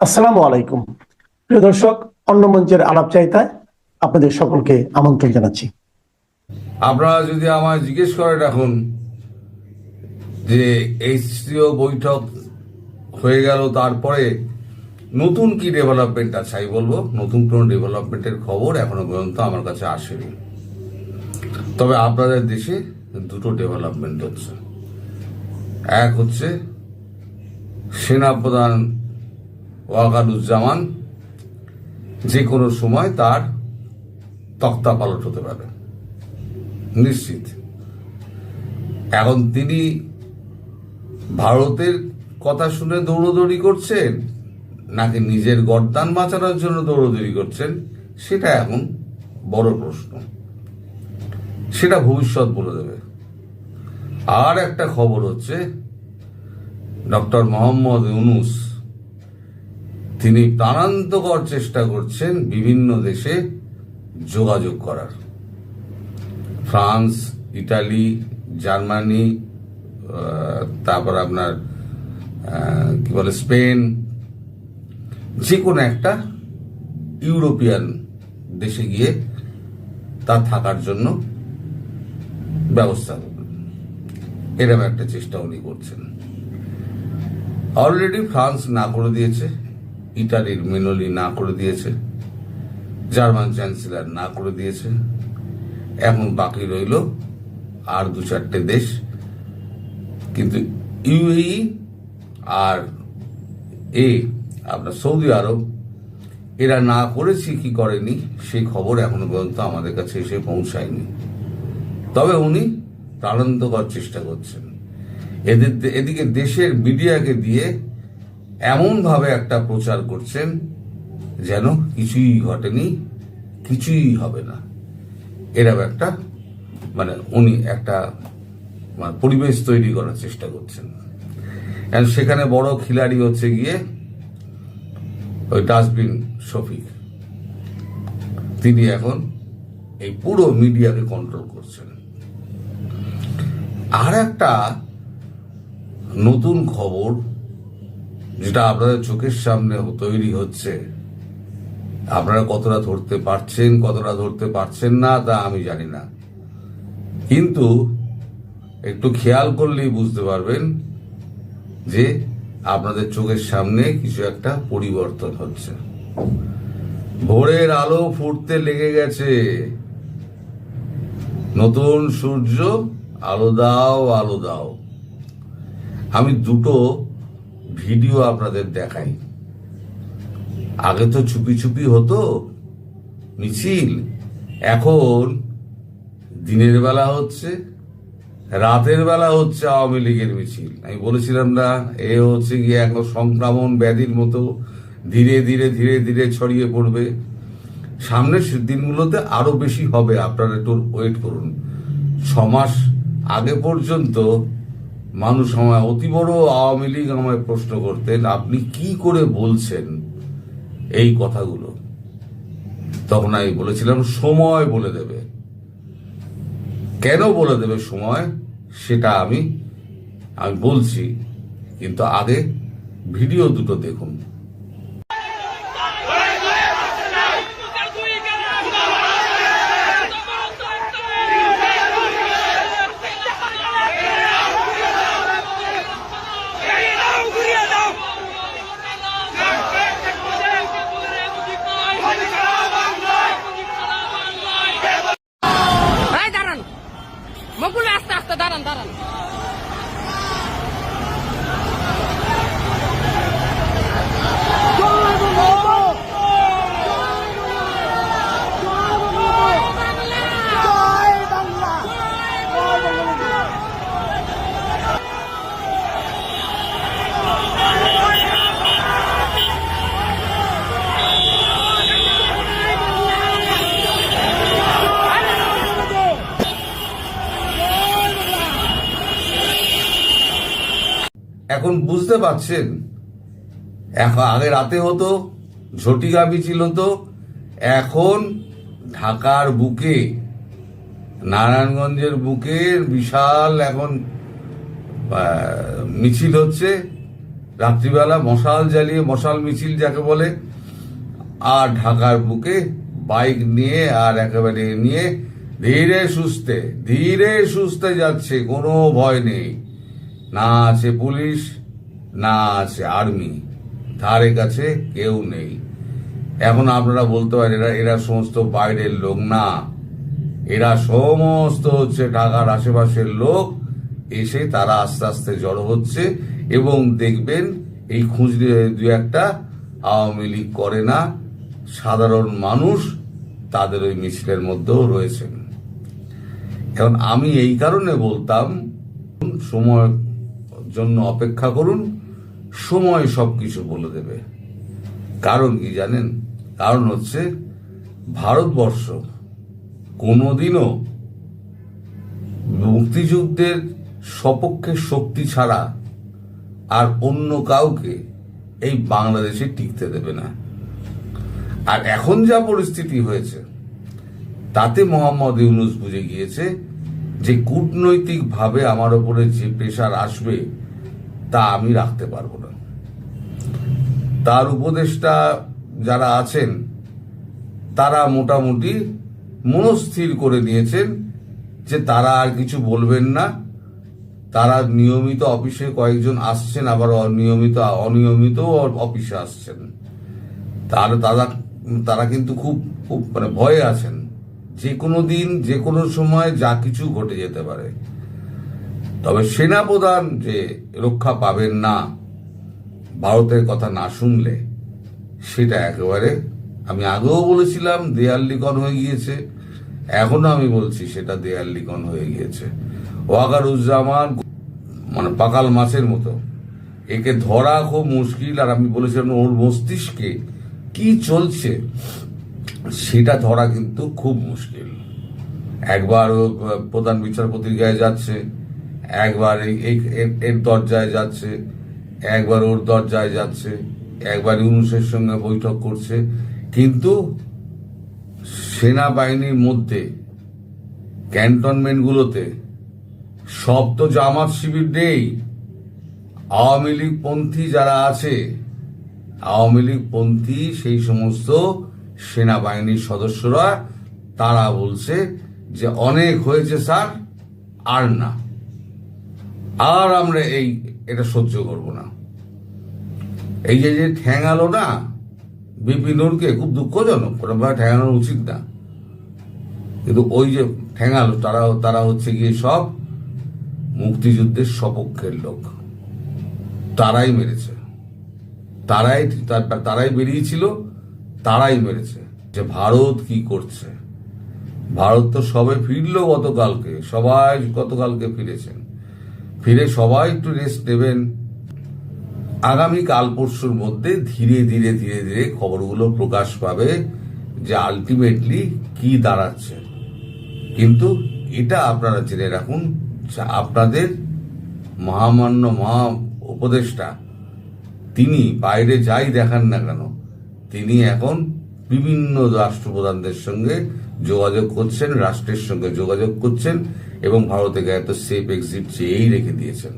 আসসালামু আলাইকুম। প্রিয় দর্শক, অন্য মঞ্চের আলাপ চাইতায় আপনাদের সকলকে আমন্ত্রণ জানাচ্ছি। আপনারা যদি আমায় জিজ্ঞেস করেন এখন যে এইচসিও বৈঠক হয়ে গেল, তারপরে নতুন কি ডেভেলপমেন্ট আছে, আমি বলব, নতুন কোনো ডেভেলপমেন্টের খবর এখনও পর্যন্ত আমার কাছে আসেনি। তবে আপনাদের দেশে দুটো ডেভেলপমেন্ট হচ্ছে। এক হচ্ছে সেনাপ্রধান ওয়াকারুজ্জামান যে কোনো সময় তার তক্তা পালট হতে পারে নিশ্চিত। এখন তিনি ভারতের কথা শুনে দৌড়দৌড়ি করছেন নাকি নিজের গরদান বাঁচানোর জন্য দৌড়দৌড়ি করছেন, সেটা এখন বড় প্রশ্ন। সেটা ভবিষ্যৎ বলে দেবে। আর একটা খবর হচ্ছে, ডক্টর মোহাম্মদ ইউনুস তিনি প্রাণান্তকর চেষ্টা করছেন বিভিন্ন দেশে যোগাযোগ করার। ফ্রান্স, ইটালি, জার্মানি তারপর আপনার কি বলে, স্পেন যে কোনো একটা ইউরোপিয়ান দেশে গিয়ে তার থাকার জন্য ব্যবস্থা এরকম একটা চেষ্টা উনি করছেন। অলরেডি ফ্রান্স না করে দিয়েছে। ইটালির মেনলি না করে দিয়েছে, জার্মান চ্যান্সেলর না করে দিয়েছে, এখন বাকি রইল আর দু চারটে দেশ। কিন্তু ইউএই আর এ আপনার সৌদি আরব, এরা না করেছে কি করেনি, সেই খবর এখনও পর্যন্ত আমাদের কাছে এসে পৌঁছায়নি। তবে উনি প্রাণান্তকর চেষ্টা করছেন। এদের এদিকে দেশের মিডিয়াকে দিয়ে এমনভাবে একটা প্রচার করছেন যেন কিছুই ঘটেনি, কিছুই হবে না। এরকম একটা মানে উনি একটা মানে পরিবেশ তৈরি করার চেষ্টা করছেন। সেখানে বড় খিলাড়ি হচ্ছে গিয়ে ওই ডাস্টবিন শফিক। তিনি এখন এই পুরো মিডিয়াকে কন্ট্রোল করছেন। আর একটা নতুন খবর যেটা আপনাদের চোখের সামনে তৈরি হচ্ছে, আপনারা কতটা ধরতে পারছেন, কতটা ধরতে পারছেন না, তা আমি জানি না। কিন্তু একটু খেয়াল করলেই বুঝতে পারবেন যে আপনাদের চোখের সামনে কিছু একটা পরিবর্তন হচ্ছে। ভোরের আলো ফুটতে লেগে গেছে। নতুন সূর্য, আলো দাও আলো দাও। আমি দুটো ভিডিও আপনাদের দেখাই। আগে তো চুপি চুপি হতো, মিছিল। এখন দিনের বেলা হচ্ছে, রাতের বেলা হচ্ছে আওয়ামী লীগের মিছিল। আমি বলেছিলাম না, এ হচ্ছে গিয়ে এখন সংক্রমণ ব্যাধির মতো ধীরে ধীরে ধীরে ধীরে ছড়িয়ে পড়বে। সামনের দিনগুলোতে আরও বেশি হবে, আপনারা একটু ওয়েট করুন। ছমাস আগে পর্যন্ত মানুষ আমায়, অতি বড় আওয়ামী লীগ আমায় প্রশ্ন করতেন, আপনি কি করে বলছেন এই কথাগুলো? তখন আমি বলেছিলাম, সময় বলে দেবে। কেন বলে দেবে সময়? সেটা আমি আমি বলছি, কিন্তু আগে ভিডিও দুটো দেখুন। এখন বুঝতে পারছেন এখন আগে রাতে হতো ঝটিকা মিছিল হতো এখন ঢাকার বুকে, নারায়ণগঞ্জের বুকে বিশাল এখন মিছিল হচ্ছে, রাত্রিবেলা মশাল জ্বালিয়ে, মশাল মিছিল যাকে বলে, আর ঢাকার বুকে বাইক নিয়ে আর একেবারে নিয়ে ধীরে সুস্থে ধীরে সুস্থে যাচ্ছে, কোনো ভয় নেই। না আছে পুলিশ, না আছে আর্মি। ধারে কাছে কেউ নেই। এখন আপনারা বলতে পারেন, এরা এরা সমস্ত বাইরের লোক না। এরা সমস্ত হচ্ছে ঢাকার আশেপাশের লোক। এসে তারা আস্তে আস্তে জড়ো হচ্ছে এবং দেখবেন এই খুঁজলে দু একটা আওয়ামী লীগ করে না। সাধারণ মানুষ তাদের ওই মিছিলের মধ্যেও রয়েছেন। এখন আমি এই কারণে বলতাম, সময় জন্য অপেক্ষা করুন, সময় সবকিছু বলে দেবে। কারণ কি জানেন? কারণ হচ্ছে ভারতবর্ষ কোনোদিনও মুক্তিযুদ্ধের সপক্ষে শক্তি ছাড়া আর অন্য কাউকে এই বাংলাদেশে টিকতে দেবে না। আর এখন যা পরিস্থিতি হয়েছে, তাতে মোহাম্মদ ইউনুস বুঝে গিয়েছে যে কূটনৈতিকভাবে আমার ওপরে যে প্রেশার আসবে তা আমি রাখতে পারব না। তার উপদেষ্টা যারা আছেন, তারা মোটামুটি মনস্থির করে নিয়েছেন যে তারা আর কিছু বলবেন না। তারা নিয়মিত অফিসে কয়েকজন আসছেন, আবার অনিয়মিত অনিয়মিত অফিসে আসছেন। তার, তারা তারা কিন্তু খুব খুব মানে ভয়ে আছেন। যে কোনো দিন, যে কোনো সময় যা কিছু ঘটে যেতে পারে। তবে সেনাপ্রধান যে রক্ষা পাবেন না, ভারতের কথা না শুনলে, সেটা একেবারে আমি আগেও বলেছিলাম দেয়াল লিখন হয়ে গিয়েছে। এখনও আমি বলছি, সেটা দেয়াল লিখন হয়ে গিয়েছে। ওয়াকারুজ্জামান মানে পাকাল মাছের মতো, একে ধরা খুব মুশকিল, আর আমি বলেছিলাম ওর মস্তিষ্কে কি চলছে, সেটা ধরা কিন্তু খুব মুশকিল। একবার প্রধান বিচারপতির গায়ে যাচ্ছে একবার এই এর- দরজায় যাচ্ছে, একবার ওর দরজায় যাচ্ছে, একবার ইউনুসের সঙ্গে বৈঠক করছে। কিন্তু সেনাবাহিনীর মধ্যে, ক্যান্টনমেন্টগুলোতে সব তো জামাত শিবির নেই। আওয়ামী লীগ পন্থী যারা আছে, আওয়ামী লীগ পন্থী, সেই সমস্ত সেনাবাহিনীর সদস্যরা, তারা বলছে যে অনেক হয়েছে স্যার, আর না। আর আমরা এই, এটা সহ্য করব না। এই যে যে ঠ্যাঙালো না বিপিনুরকে খুব দুঃখজনক কোনোভাবে ঠ্যাঙানো উচিত না। কিন্তু ওই যে ঠ্যাঙালো তারা তারা হচ্ছে গিয়ে সব মুক্তিযুদ্ধের সপক্ষের লোক। তারাই মেরেছে। তারাই, তার- তারাই বেরিয়েছিল, তারাই মেরেছে। যে ভারত কি করছে? ভারত তো সবে ফিরলো গতকালকে, সবাই গতকালকে ফিরেছেন। ফিরে সবাই একটু রেস্ট নেবেন আগামী কাল পরশুর মধ্যে ধীরে ধীরে ধীরে ধীরে খবরগুলো প্রকাশ পাবে যে আলটিমেটলি কি দাঁড়াচ্ছে। কিন্তু এটা আপনারা জেনে রাখুন আপনাদের মহামান্য মহা উপদেষ্টা, তিনি বাইরে যাই দেখান না কেন, তিনি এখন বিভিন্ন রাষ্ট্রপ্রধানদের সঙ্গে যোগাযোগ করছেন, রাষ্ট্রের সঙ্গে যোগাযোগ করছেন এবং ভারতকে এত সেফ এক্সিট চেয়েই রেখে দিয়েছেন।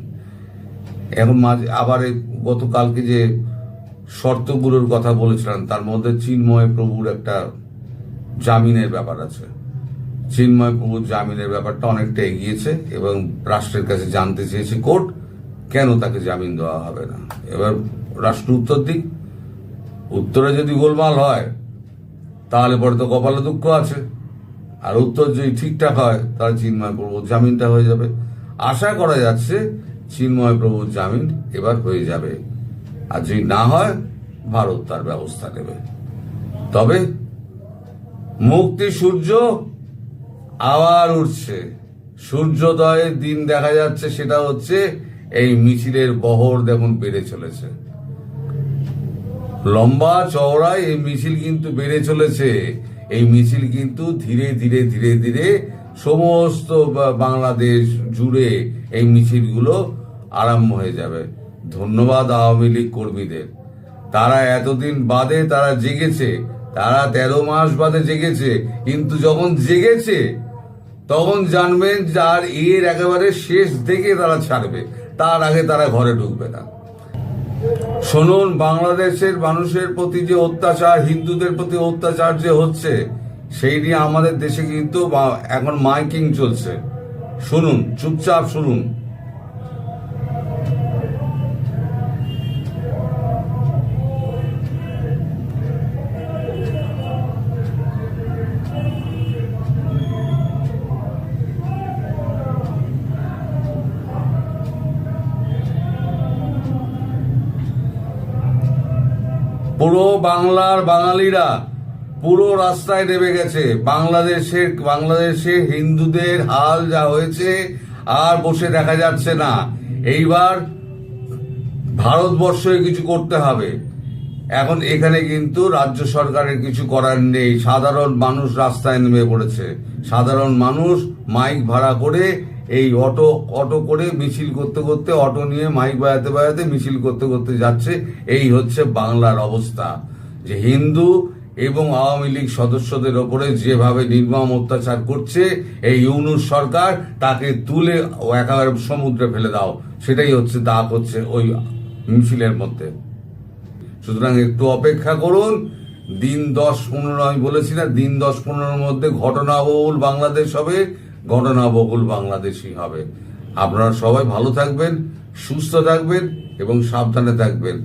এখন মাঝে আবার গতকালকে যে শর্তগুলোর কথা বলেছিলাম, তার মধ্যে চিন্ময় প্রভুর একটা জামিনের ব্যাপার আছে। চিন্ময় প্রভুর জামিনের ব্যাপারটা অনেকটা এগিয়েছে এবং রাষ্ট্রের কাছে জানতে চেয়েছে, কোর্ট, কেন তাকে জামিন দেওয়া হবে না? এবার রাষ্ট্র উত্তর দিক। উত্তরে যদি গোলমাল হয় তাহলে পরে তো কপালে দুঃখ আছে। আর উত্তর যদি ঠিকঠাক হয়, তাহলে চিন্ময় প্রভুর জামিনটা হয়ে যাবে। আশা করা যাচ্ছে চিন্ময় প্রভুর জামিন এবার হয়ে যাবে। আর যদি না হয়, ভারত তার ব্যবস্থা নেবে। তবে মুক্তি সূর্য আবার উঠছে। সূর্যোদয়ের দিন দেখা যাচ্ছে, সেটা হচ্ছে এই মিছিলের বহর দেখুন বেড়ে চলেছে। লম্বা চওড়ায় এই মিছিল কিন্তু বেড়ে চলেছে। এই মিছিল কিন্তু ধীরে ধীরে ধীরে ধীরে সমস্ত বাংলাদেশ জুড়ে এই মিছিলগুলো আরম্ভ হয়ে যাবে। ধন্যবাদ আওয়ামী লীগ কর্মীদের। তারা এতদিন বাদে তারা জেগেছে। তারা তেরো মাস বাদে জেগেছে। কিন্তু যখন জেগেছে, তখন জানবেন যার এর একেবারে শেষ দেখে তারা ছাড়বে। তার আগে তারা ঘরে ঢুকবে না। শুনুন, বাংলাদেশের মানুষের প্রতি যে অত্যাচার, হিন্দুদের প্রতি অত্যাচার যে হচ্ছে, সেই নিয়ে আমাদের দেশে কিন্তু এখন মাইকিং চলছে। শুনুন, চুপচাপ শুনুন। পুরো বাংলার বাঙালিরা পুরো রাস্তায় নেমে গেছে। বাংলাদেশের বাংলাদেশে হিন্দুদের হাল যা হয়েছে আর বসে দেখা যাচ্ছে না। এইবার ভারতবর্ষে কিছু করতে হবে। এখন এখানে কিন্তু রাজ্য সরকারের কিছু করার নেই। সাধারণ মানুষ রাস্তায় নেমে পড়েছে। সাধারণ মানুষ মাইক ভাড়া করে এই অটো অটো করে মিছিল করতে করতে, অটো নিয়ে মাইক বাজাতে বাজাতে মিছিল করতে করতে যাচ্ছে। এই হচ্ছে বাংলার অবস্থা। যে হিন্দু এবং আওয়ামী লীগ সদস্যদের ওপরে যেভাবে নির্মম অত্যাচার করছে, এই ইউনুস সরকার, তাকে তুলে একেবারে সমুদ্রে ফেলে দাও। সেটাই হচ্ছে দাগ হচ্ছে ওই মিছিলের মধ্যে। সুতরাং একটু অপেক্ষা করুন। দিন দশ পনেরো, আমি বলেছি না, দিন দশ পনেরোর মধ্যে ঘটনাবহুল বাংলাদেশ হবে। ঘটনাবহুল বাংলাদেশই হবে। আপনারা সবাই ভালো থাকবেন সুস্থ থাকবেন এবং সাবধানে থাকবেন।